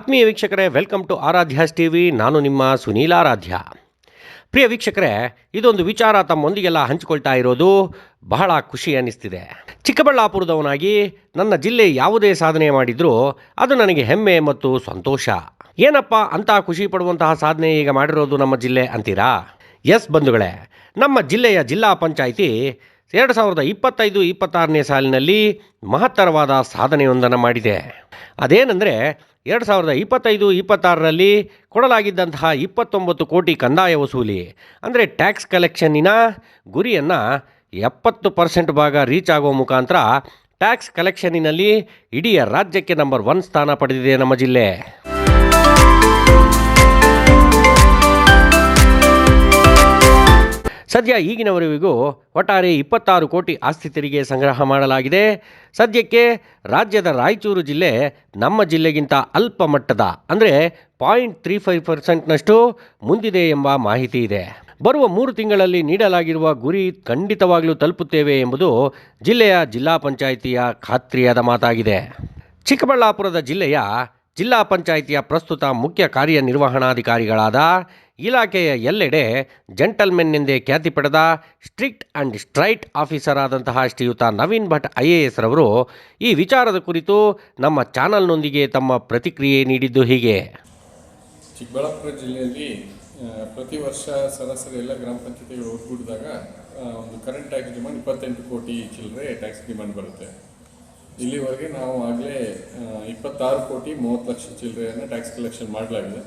ಆತ್ಮೀಯ ವೀಕ್ಷಕರೇ welcome to ಆರಾಧ್ಯಾಸ್ TV ನಾನು ನಿಮ್ಮ ಸುನೀಲ್ ಆರಾಧ್ಯ. ಪ್ರಿಯ ವೀಕ್ಷಕರೇ, ಇದೊಂದು ವಿಚಾರ ತಮ್ಮೊಂದಿಗೆಲ್ಲ ಹಂಚಿಕೊಳ್ತಾ ಇರೋದು. ಬಹಳ ಖುಷಿ ಅನ್ನಿಸ್ತಿದೆ. ಚಿಕ್ಕಬಳ್ಳಾಪುರದವನಾಗಿ ನನ್ನ ಜಿಲ್ಲೆ ಯಾವುದೇ ಸಾಧನೆ ಮಾಡಿದರೂ ಅದು ನನಗೆ ಹೆಮ್ಮೆ ಮತ್ತು ಸಂತೋಷ. ಏನಪ್ಪ ಅಂತಹ ಖುಷಿ ಪಡುವಂತಹ ಸಾಧನೆ ಈಗ ಮಾಡಿರೋದು ನಮ್ಮ ಜಿಲ್ಲೆ ಅಂತೀರಾ? ಎಸ್ ಬಂಧುಗಳೇ, ನಮ್ಮ ಜಿಲ್ಲೆಯ ಜಿಲ್ಲಾ ಪಂಚಾಯಿತಿ ಎರಡು ಸಾವಿರದ ಇಪ್ಪತ್ತೈದು, ಇಪ್ಪತ್ತಾರನೇ ಸಾಲಿನಲ್ಲಿ ಮಹತ್ತರವಾದ ಸಾಧನೆಯೊಂದನ್ನು ಮಾಡಿದೆ. ಅದೇನೆಂದರೆ ಎರಡು ಸಾವಿರದ ಇಪ್ಪತ್ತೈದು, ಇಪ್ಪತ್ತಾರರಲ್ಲಿ ಕೊಡಲಾಗಿದ್ದಂತಹ ಇಪ್ಪತ್ತೊಂಬತ್ತು ಕೋಟಿ ಕಂದಾಯ ವಸೂಲಿ. ಅಂದರೆ ಟ್ಯಾಕ್ಸ್ ಕಲೆಕ್ಷನ್ನಿನ ಗುರಿಯನ್ನು ಎಪ್ಪತ್ತು ಪರ್ಸೆಂಟ್ ಭಾಗ ರೀಚ್ ಆಗುವ ಮುಖಾಂತರ ಟ್ಯಾಕ್ಸ್ ಕಲೆಕ್ಷನ್ನಿನಲ್ಲಿ ಇಡೀ ರಾಜ್ಯಕ್ಕೆ ನಂಬರ್ ಒನ್ ಸ್ಥಾನ ಪಡೆದಿದೆ ನಮ್ಮ ಜಿಲ್ಲೆ. ಸದ್ಯ ಈಗಿನವರೆಗೂ ಒಟ್ಟಾರೆ ಇಪ್ಪತ್ತಾರು ಕೋಟಿ ಆಸ್ತಿ ತೆರಿಗೆ ಸಂಗ್ರಹ ಮಾಡಲಾಗಿದೆ. ಸದ್ಯಕ್ಕೆ ರಾಜ್ಯದ ರಾಯಚೂರು ಜಿಲ್ಲೆ ನಮ್ಮ ಜಿಲ್ಲೆಗಿಂತ ಅಲ್ಪ ಮಟ್ಟದ, ಅಂದರೆ ಪಾಯಿಂಟ್ ತ್ರೀ ಫೈವ್ ಪರ್ಸೆಂಟ್ನಷ್ಟು ಮುಂದಿದೆ ಎಂಬ ಮಾಹಿತಿ ಇದೆ. ಬರುವ ಮೂರು ತಿಂಗಳಲ್ಲಿ ನೀಡಲಾಗಿರುವ ಗುರಿ ಖಂಡಿತವಾಗಲೂ ತಲುಪುತ್ತೇವೆ ಎಂಬುದು ಜಿಲ್ಲೆಯ ಜಿಲ್ಲಾ ಪಂಚಾಯಿತಿಯ ಖಾತ್ರಿಯಾದ ಮಾತಾಗಿದೆ. ಚಿಕ್ಕಬಳ್ಳಾಪುರದ ಜಿಲ್ಲೆಯ ಜಿಲ್ಲಾ ಪಂಚಾಯಿತಿಯ ಪ್ರಸ್ತುತ ಮುಖ್ಯ ಕಾರ್ಯನಿರ್ವಹಣಾಧಿಕಾರಿಗಳಾದ ಇಲಾಖೆಯ ಎಲ್ಲೆಡೆ ಜೆಂಟಲ್ಮೆನ್ ಎಂದೇ ಖ್ಯಾತಿ ಪಡೆದ ಸ್ಟ್ರಿಕ್ಟ್ ಆ್ಯಂಡ್ ಸ್ಟ್ರೈಟ್ ಆಫೀಸರ್ ಆದಂತಹ ಶ್ರೀಯುತ Naveen Bhat I A S ರವರು ಈ ವಿಚಾರದ ಕುರಿತು ನಮ್ಮ ಚಾನಲ್ನೊಂದಿಗೆ ತಮ್ಮ ಪ್ರತಿಕ್ರಿಯೆ ನೀಡಿದ್ದು ಹೀಗೆ. ಚಿಕ್ಕಬಳ್ಳಾಪುರ ಜಿಲ್ಲೆಯಲ್ಲಿ ಪ್ರತಿ ವರ್ಷ ಸರಾಸರಿ ಎಲ್ಲ ಗ್ರಾಮ ಪಂಚಾಯತಿಗಳು ಒಟ್ಟುಗೂಡಿದಾಗ ಒಂದು ಕರೆಂಟ್ ಟ್ಯಾಕ್ಸ್ ಡಿಮಾಂಡ್ ಇಪ್ಪತ್ತೆಂಟು ಕೋಟಿ ಚಿಲ್ಲರೆ ಟ್ಯಾಕ್ಸ್ ಡಿಮಾಂಡ್ ಬರುತ್ತೆ. ಇಲ್ಲಿವರೆಗೆ ನಾವು ಆಗಲೇ ಇಪ್ಪತ್ತಾರು ಕೋಟಿ ಮೂವತ್ತು ಲಕ್ಷ ಚಿಲ್ಲರೆಯನ್ನು ಟ್ಯಾಕ್ಸ್ ಕಲೆಕ್ಷನ್ ಮಾಡಲಾಗಿದೆ.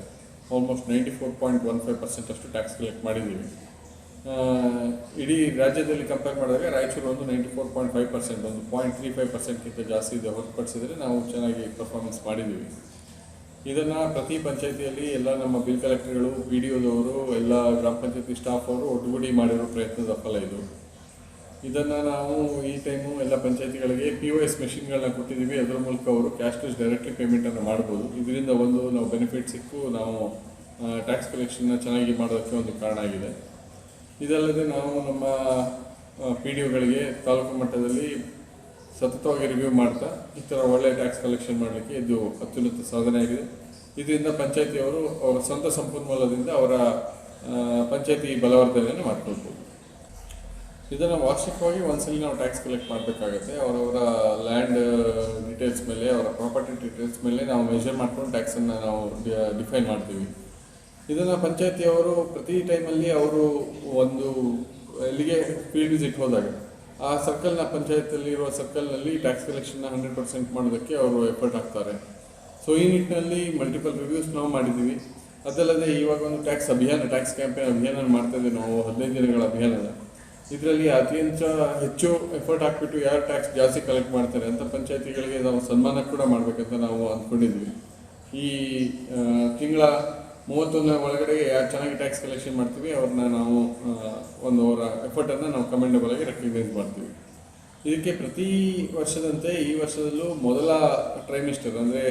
Almost ninety four point one five percent ಅಷ್ಟು ಟ್ಯಾಕ್ಸ್ ಕಲೆಕ್ಟ್ ಮಾಡಿದ್ದೀವಿ. ಇಡೀ ರಾಜ್ಯದಲ್ಲಿ ಕಂಪೇರ್ ಮಾಡಿದಾಗ ರಾಯಚೂರು ಒಂದು ninety four point five percent ಒಂದು ಪಾಯಿಂಟ್ ತ್ರೀ ಫೈವ್ ಪರ್ಸೆಂಟ್ಗಿಂತ ಜಾಸ್ತಿ ಇದೆ ಹೊರತುಪಡಿಸಿದರೆ ನಾವು ಚೆನ್ನಾಗಿ ಪರ್ಫಾರ್ಮೆನ್ಸ್ ಮಾಡಿದ್ದೀವಿ. ಇದನ್ನು ಪ್ರತಿ ಪಂಚಾಯತಿಯಲ್ಲಿ ಎಲ್ಲ ನಮ್ಮ ಬಿಲ್ ಕಲೆಕ್ಟರ್ಗಳು ಪಿ ಡಿ ಒದವರು ಎಲ್ಲ ಗ್ರಾಮ ಪಂಚಾಯತಿ ಸ್ಟಾಫ್ ಅವರು ಒಟ್ಟುಗೂಡಿ ಮಾಡಿರೋ ಪ್ರಯತ್ನದ ಫಲ ಇದು. ಇದನ್ನು ನಾವು ಈ ಟೈಮು ಎಲ್ಲ ಪಂಚಾಯತಿಗಳಿಗೆ ಪಿ ಒ ಎಸ್ ಮೆಷಿನ್ಗಳನ್ನ ಕೊಟ್ಟಿದ್ದೀವಿ. ಅದರ ಮೂಲಕ ಅವರು ಕ್ಯಾಶ್ಲೆಸ್ ಡೈರೆಕ್ಟ್ಲಿ ಪೇಮೆಂಟನ್ನು ಮಾಡ್ಬೋದು. ಇದರಿಂದ ಒಂದು ನಾವು ಬೆನಿಫಿಟ್ ಸಿಕ್ಕು. ನಾವು ಟ್ಯಾಕ್ಸ್ ಕಲೆಕ್ಷನ್ನ ಚೆನ್ನಾಗಿ ಮಾಡೋದಕ್ಕೆ ಒಂದು ಕಾರಣ ಆಗಿದೆ. ಇದಲ್ಲದೆ ನಾವು ನಮ್ಮ ಪಿ ಡಿ ಒಗಳಿಗೆ ತಾಲೂಕು ಮಟ್ಟದಲ್ಲಿ ಸತತವಾಗಿ ರಿವ್ಯೂ ಮಾಡ್ತಾ, ಈ ಥರ ಒಳ್ಳೆ ಟ್ಯಾಕ್ಸ್ ಕಲೆಕ್ಷನ್ ಮಾಡಲಿಕ್ಕೆ ಇದು ಅತ್ಯುನ್ನತ ಸಾಧನೆ ಆಗಿದೆ. ಇದರಿಂದ ಪಂಚಾಯತಿಯವರು ಅವರ ಸ್ವಂತ ಸಂಪನ್ಮೂಲದಿಂದ ಅವರ ಪಂಚಾಯತಿ ಬಲವರ್ಧನೆಯನ್ನು ಮಾಡ್ಕೊಳ್ಬೋದು. ಇದನ್ನು ವಾರ್ಷಿಕವಾಗಿ ಒಂದ್ಸಲಿ ನಾವು ಟ್ಯಾಕ್ಸ್ ಕಲೆಕ್ಟ್ ಮಾಡಬೇಕಾಗುತ್ತೆ. ಅವರವರ ಲ್ಯಾಂಡ್ ಡೀಟೇಲ್ಸ್ ಮೇಲೆ, ಅವರ ಪ್ರಾಪರ್ಟಿ ಡೀಟೇಲ್ಸ್ ಮೇಲೆ ನಾವು ಮೆಷರ್ ಮಾಡ್ಕೊಂಡು ಟ್ಯಾಕ್ಸನ್ನು ನಾವು ಡಿಫೈನ್ ಮಾಡ್ತೀವಿ. ಇದನ್ನು ಪಂಚಾಯತಿಯವರು ಪ್ರತಿ ಟೈಮಲ್ಲಿ ಅವರು ಒಂದು ಎಲ್ಲಿಗೆ ಫೀಲ್ಡ್ ವಿಸಿಟ್ ಹೋದಾಗ, ಆ ಸರ್ಕಲ್ನ ಪಂಚಾಯತಲ್ಲಿ ಇರುವ ಸರ್ಕಲ್ನಲ್ಲಿ ಟ್ಯಾಕ್ಸ್ ಕಲೆಕ್ಷನ್ನ ಹಂಡ್ರೆಡ್ ಪರ್ಸೆಂಟ್ ಮಾಡೋದಕ್ಕೆ ಅವರು ಎಫರ್ಟ್ ಹಾಕ್ತಾರೆ. ಸೊ ಈ ನಿಟ್ಟಿನಲ್ಲಿ ಮಲ್ಟಿಪಲ್ ರಿವ್ಯೂಸ್ ನಾವು ಮಾಡಿದ್ದೀವಿ. ಅದಲ್ಲದೆ ಇವಾಗ ಒಂದು ಟ್ಯಾಕ್ಸ್ ಅಭಿಯಾನ ಟ್ಯಾಕ್ಸ್ ಕ್ಯಾಂಪೇನ್ ಅಭಿಯಾನ ಮಾಡ್ತಾ ಇದ್ದೀವಿ ನಾವು ಹದಿನೈದು ದಿನಗಳ ಅಭಿಯಾನದ ಇದರಲ್ಲಿ ಅತ್ಯಂತ ಹೆಚ್ಚು ಎಫರ್ಟ್ ಹಾಕ್ಬಿಟ್ಟು ಯಾರು ಟ್ಯಾಕ್ಸ್ ಜಾಸ್ತಿ ಕಲೆಕ್ಟ್ ಮಾಡ್ತಾರೆ ಅಂತ ಪಂಚಾಯತಿಗಳಿಗೆ ನಾವು ಸನ್ಮಾನ ಕೂಡ ಮಾಡಬೇಕಂತ ನಾವು ಅಂದ್ಕೊಂಡಿದ್ವಿ ಈ ತಿಂಗಳ ಮೂವತ್ತೊಂದರ ಒಳಗಡೆ ಯಾರು ಚೆನ್ನಾಗಿ ಟ್ಯಾಕ್ಸ್ ಕಲೆಕ್ಷನ್ ಮಾಡ್ತೀವಿ ಅವ್ರನ್ನ ನಾವು ಒಂದು ಅವರ ಎಫರ್ಟನ್ನು ನಾವು ಕಮೆಂಡಬಲ್ ಆಗಿ ರೆಕಗ್ನೈಸ್ ಮಾಡ್ತೀವಿ. ಇದಕ್ಕೆ ಪ್ರತಿ ವರ್ಷದಂತೆ ಈ ವರ್ಷದಲ್ಲೂ ಮೊದಲ ಟ್ರೈಮಿಸ್ಟರ್ ಅಂದರೆ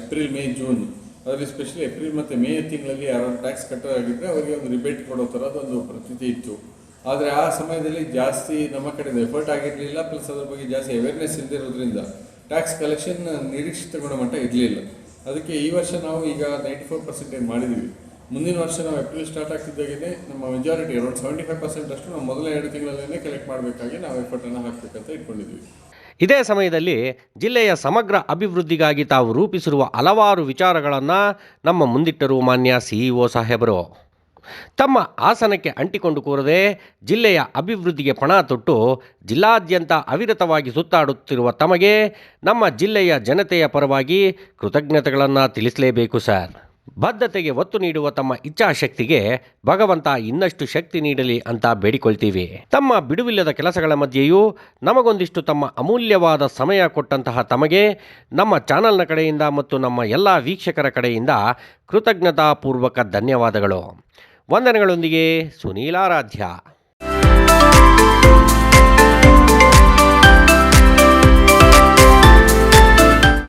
ಏಪ್ರಿಲ್ ಮೇ ಜೂನ್ ಅದರಲ್ಲಿ ಸ್ಪೆಷಲಿ ಏಪ್ರಿಲ್ ಮತ್ತು ಮೇ ತಿಂಗಳಲ್ಲಿ ಯಾರು ಟ್ಯಾಕ್ಸ್ ಕಟ್ಟೋದಾಗಿದ್ದರೆ ಅವರಿಗೆ ಒಂದು ರಿಬೇಟ್ ಕೊಡೋ ಥರದೊಂದು ಪ್ರತೀತಿ ಇತ್ತು. ಆದರೆ ಆ ಸಮಯದಲ್ಲಿ ಜಾಸ್ತಿ ನಮ್ಮ ಕಡೆಯಿಂದ ಎಫರ್ಟ್ ಆಗಿರಲಿಲ್ಲ ಪ್ಲಸ್ ಅದ್ರ ಬಗ್ಗೆ ಜಾಸ್ತಿ ಅವೇರ್ನೆಸ್ ಇಲ್ಲದಿರೋದ್ರಿಂದ ಟ್ಯಾಕ್ಸ್ ಕಲೆಕ್ಷನ್ ನಿರೀಕ್ಷಿತ ಗುಣಮಟ್ಟ ಇರಲಿಲ್ಲ. ಅದಕ್ಕೆ ಈ ವರ್ಷ ನಾವು ಈಗ ನೈಂಟಿ ಫೋರ್ ಪರ್ಸೆಂಟೇಜ್ ಮಾಡಿದ್ದೀವಿ ಮುಂದಿನ ವರ್ಷ ನಾವು ಏಪ್ರಿಲ್ ಸ್ಟಾರ್ಟ್ ಆಗ್ತಿದ್ದಾಗೇ ನಮ್ಮ majority around seventy five percent ಅಷ್ಟು ನಾವು ಮೊದಲ ಎರಡು ತಿಂಗಳಲ್ಲೇ ಕಲೆಕ್ಟ್ ಮಾಡಬೇಕಾಗಿ ನಾವು ಎಫರ್ಟನ್ನು ಹಾಕಬೇಕಂತ ಇಟ್ಕೊಂಡಿದ್ವಿ. ಇದೇ ಸಮಯದಲ್ಲಿ ಜಿಲ್ಲೆಯ ಸಮಗ್ರ ಅಭಿವೃದ್ಧಿಗಾಗಿ ತಾವು ರೂಪಿಸಿರುವ ಹಲವಾರು ವಿಚಾರಗಳನ್ನು ನಮ್ಮ ಮುಂದಿಟ್ಟರು ಮಾನ್ಯ ಸಿಇಒ ಸಾಹೇಬರು. ತಮ್ಮ ಆಸನಕ್ಕೆ ಅಂಟಿಕೊಂಡು ಕೂರದೆ ಜಿಲ್ಲೆಯ ಅಭಿವೃದ್ಧಿಗೆ ಪಣ ತೊಟ್ಟು ಜಿಲ್ಲಾದ್ಯಂತ ಅವಿರತವಾಗಿ ಸುತ್ತಾಡುತ್ತಿರುವ ತಮಗೆ ನಮ್ಮ ಜಿಲ್ಲೆಯ ಜನತೆಯ ಪರವಾಗಿ ಕೃತಜ್ಞತೆಗಳನ್ನು ತಿಳಿಸಲೇಬೇಕು, ಸರ್. ಬದ್ಧತೆಗೆ ಒತ್ತು ನೀಡುವ ತಮ್ಮ ಇಚ್ಛಾಶಕ್ತಿಗೆ ಭಗವಂತ ಇನ್ನಷ್ಟು ಶಕ್ತಿ ನೀಡಲಿ ಅಂತ ಬೇಡಿಕೊಳ್ತೀವಿ. ತಮ್ಮ ಬಿಡುವಿಲ್ಲದ ಕೆಲಸಗಳ ಮಧ್ಯೆಯೂ ನಮಗೊಂದಿಷ್ಟು ತಮ್ಮ ಅಮೂಲ್ಯವಾದ ಸಮಯ ಕೊಟ್ಟಂತಹ ತಮಗೆ ನಮ್ಮ ಚಾನಲ್ನ ಕಡೆಯಿಂದ ಮತ್ತು ನಮ್ಮ ಎಲ್ಲ ವೀಕ್ಷಕರ ಕಡೆಯಿಂದ ಕೃತಜ್ಞತಾಪೂರ್ವಕ ಧನ್ಯವಾದಗಳು. ವಂದನೆಗಳೊಂದಿಗೆ ಸುನೀಲಾರಾಧ್ಯ.